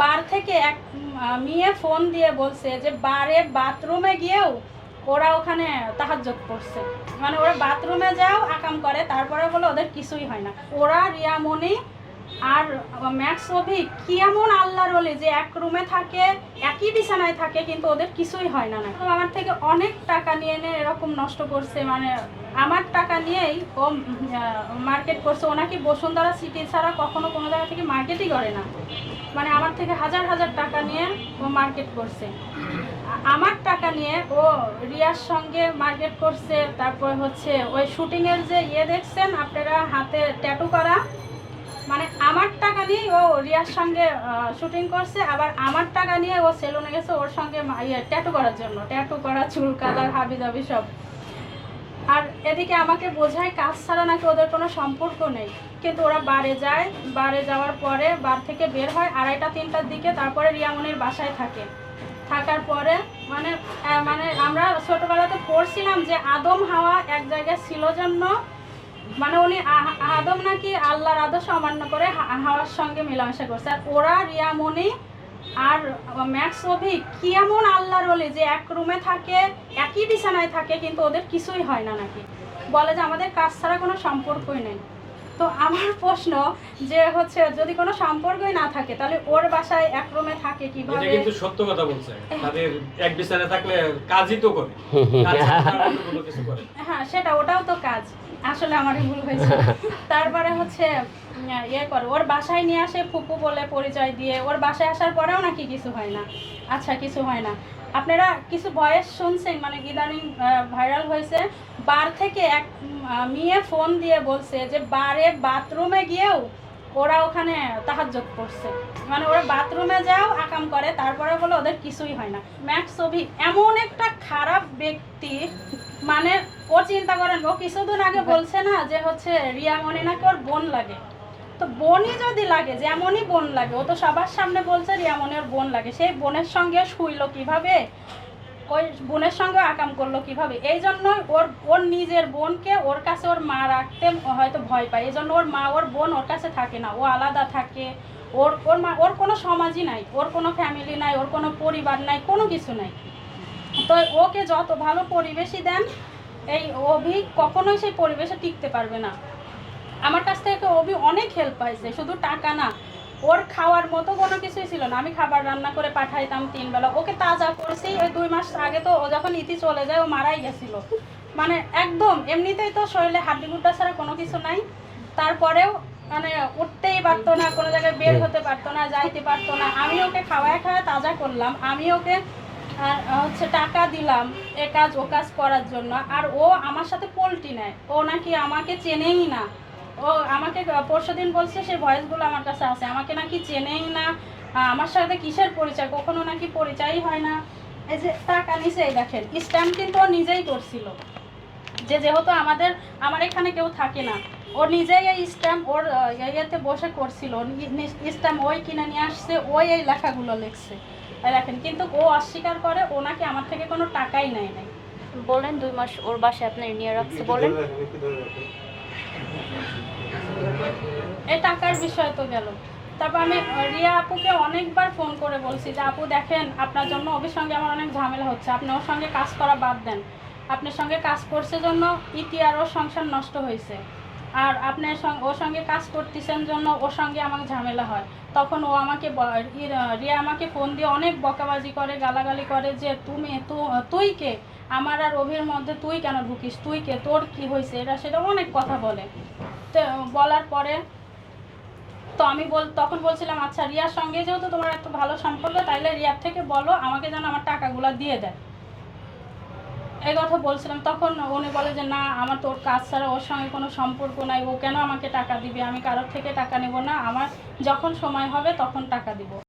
বার থেকে এক মেয়ে ফোন দিয়ে বলছে যে বারে বাথরুমে গিয়েও ওরা ওখানে তাহাজ্জত করছে মানে ওরা বাথরুমে যাও, আকাম করে, তারপরে বলে ওদের কিছুই হয় না। ওরা রিয়ামণি আর ম্যাক্স অভি কি এমন আল্লাহর বলে যে এক রুমে থাকে, একই বিছানায় থাকে, কিন্তু ওদের কিছুই হয় না না। আমার থেকে অনেক টাকা নিয়ে এনে এরকম নষ্ট করছে মানে আমার টাকা নিয়েই ও মার্কেট করছে। ওনাকে বসুন্ধরা সিটি ছাড়া কখনো কোনো জায়গা থেকে মার্কেটই করে না। মানে আমার থেকে হাজার হাজার টাকা নিয়ে ও মার্কেট করছে। আমার টাকা নিয়ে ও রিয়ার সঙ্গে মার্কেট করছে, তারপর হচ্ছে ওই শুটিংয়ের যে ইয়ে দেখছেন, আপনারা হাতে ট্যাটু করা রিয়ার সঙ্গে শুটিং করছে, আবার আমার টাকা নিয়ে ও সেলুনে গেছে, ওর সঙ্গে ইয়ে ট্যাটু করার জন্য। ট্যাটু করা, চুল কালার হাবি দাবি সব। আর এদিকে আমাকে বোঝায়, কাজ ছাড়া নাকি ওদের কোনো সম্পর্ক নেই। কিন্তু ওরা বারে যায়, বারে যাওয়ার পরে বার থেকে বের হয়, আড়াইটা, তিনটার দিকে, তারপরে রিয়ামনির বাসায় থাকে। থাকার পরে মানে মানে আমরা ছোটোবেলাতে পড়ছিলাম যে আদম হাওয়া এক জায়গায় ছিল জন্য মানে উনি আদম নাকি আল্লাহর আদর্শ অমান্য করে হাওয়ার সঙ্গে মেলামেশা করছে। আর ওরা রিয়া মনি আর ম্যাক্স অভি, কি এমন আল্লাহর বলে যে এক রুমে থাকে, একই বিছানায় থাকে, কিন্তু ওদের কিছুই হয় না নাকি? বলে যে আমাদের কাজ ছাড়া কোনো সম্পর্কই নেই। তো আমার প্রশ্ন যে হচ্ছে যদি কোনো সম্পর্কই না থাকে তাহলে ওর বাসায় এক রুমে থাকে কীভাবে? এটা কিন্তু সত্য কথা বলছে। তাদের এক বিছানায় থাকলে কাজই তো করে। কোনো কিছু হ্যাঁ সেটা ওটাও তো কাজ। আসলে আমারই ভুল হয়েছে। তারপরে হচ্ছে ইয়ে করে ওর বাসায় নিয়ে আসে ফুপু বলে পরিচয় দিয়ে। ওর বাসায় আসার পরেও নাকি কিছু হয় না। আচ্ছা কিছু হয় না। আপনারা কিছু বয়স শুনছেন মানে ইদানিং ভাইরাল হয়েছে। বার থেকে এক মেয়ে ফোন দিয়ে বলছে যে, বারে বাথরুমে গিয়েও ওরা ওখানে তাহাজ্জত করছে। মানে ওরা বাথরুমে যাও, আকাম করে, তারপরে বলে ওদের কিছুই হয় না। ম্যাক্স ছবি, এমন একটা খারাপ ব্যক্তি মানে ও চিন্তা করেন, ও কিছুদিন আগে বলছে না যে হচ্ছে রিয়ামণি নাকি ওর বোন লাগে। তো বোনই যদি লাগে, যেমনই বোন লাগে, ও তো সবার সামনে বলছে রিয়ামণি ওর বোন লাগে। সেই বোনের সঙ্গে শুইলো কীভাবে? ওই বোনের সঙ্গে আকাম করল কীভাবে? এই জন্য ওর ওর নিজের বোনকে ওর কাছে ওর মা রাখতে হয়তো ভয় পায়। এই জন্য ওর মা, ওর বোন ওর কাছে থাকে না। ও আলাদা থাকে। ওর ওর মা, ওর কোনো সমাজই নাই। ওর কোনো ফ্যামিলি নাই, ওর কোনো পরিবার নাই, কোনো কিছু নাই। তো ওকে যত ভালো পরিবেশই দেন, এই অভি কখনোই সেই পরিবেশে টিকতে পারবে না। থেকে অভি অনেক হেল্প পাইছে, শুধু টাকা না, ওর খাওয়ার মতো কোনো কিছুই ছিল না। আমি খাবার রান্না করে পাঠাইতাম তিন বেলা ওকে তাজা করেছি, ওই দুই মাস আগে তো ও যখন ইতি চলে যায়, ও মারাই গেছিল। মানে একদম, এমনিতেই তো শরীরে হাড্ডি গুড্ডা ছাড়া কোনো কিছু নাই। তারপরেও মানে উঠতেই পারতো না, কোনো জায়গায় বের হতে পারতো না, যাইতে পারতো না। আমি ওকে খাওয়ায় খাওয়ায় তাজা করলাম। আমি ওকে আর হচ্ছে টাকা দিলাম এ কাজ, ও কাজ করার জন্য। আর ও আমার সাথে পোল্টি নেয়। ও নাকি আমাকে চেনেই না। ও আমাকে পরশু দিন বলছে সে ভয়েসগুলো আমার কাছে আছে। আমাকে নাকি চেনেই না। আমার সাথে কিসের পরিচয়? কখনো নাকি পরিচয়ই হয় না। এই যে টাকা নিচে এই দেখেন স্ট্যাম্প কিন্তু ও নিজেই করছিল। যে যেহেতু আমাদের আমার এখানে কেউ থাকে না। ও নিজেই এই স্ট্যাম্প ওর ইয়েতে বসে করছিল। স্ট্যাম্প ওই কিনে নিয়ে আসছে ওই এই লেখাগুলো লিখছে। দেখেন কিন্তু ও অস্বীকার করে ও নাকি আমার থেকে কোনো টাকাই নেয় নাই। বলেন দুই মাস ওর বাসায় আপনার নিয়ে রাখছে বলেন। টাকার বিষয় তো গেল। তারপর আমি রিয়া আপুকে অনেকবার ফোন করে বলছি যে, আপু দেখেন, আপনার জন্য ওর সঙ্গে আমার অনেক ঝামেলা হচ্ছে। আপনি ওর সঙ্গে কাজ করা বাদ দেন। আপনার সঙ্গে কাজ করছে জন্য ইতি আর ওর সংসার নষ্ট হয়েছে। আর আপনার সঙ্গে ওর সঙ্গে কাজ করতেছেন জন্য ওর সঙ্গে আমার ঝামেলা হয়। তখন ও আমাকে রিয়া আমাকে ফোন দিয়ে অনেক বকাবাজি করে, গালাগালি করে যে, তুমি তুই কে? আমার আর অভির মধ্যে তুই কেন ঢুকিস? তুই কে? তোর কি হয়েছে? এটা সেটা অনেক কথা বলে। তো বলার পরে তো আমি বল, তখন বলছিলাম আচ্ছা রিয়ার সঙ্গে যেহেতু তোমার এত ভালো সম্পর্ক, তাইলে রিয়ার থেকে বলো, আমাকে যেন আমার টাকাগুলো দিয়ে দেয়। এই কথা বলছিলাম। তখন উনি বলে যে, না, আমার তোর কাজ ছাড়া ওর সঙ্গে কোনো সম্পর্ক নাই। ও কেন আমাকে টাকা দিবে? আমি কারোর থেকে টাকা নেব না। আমার যখন সময় হবে, তখন টাকা দিব।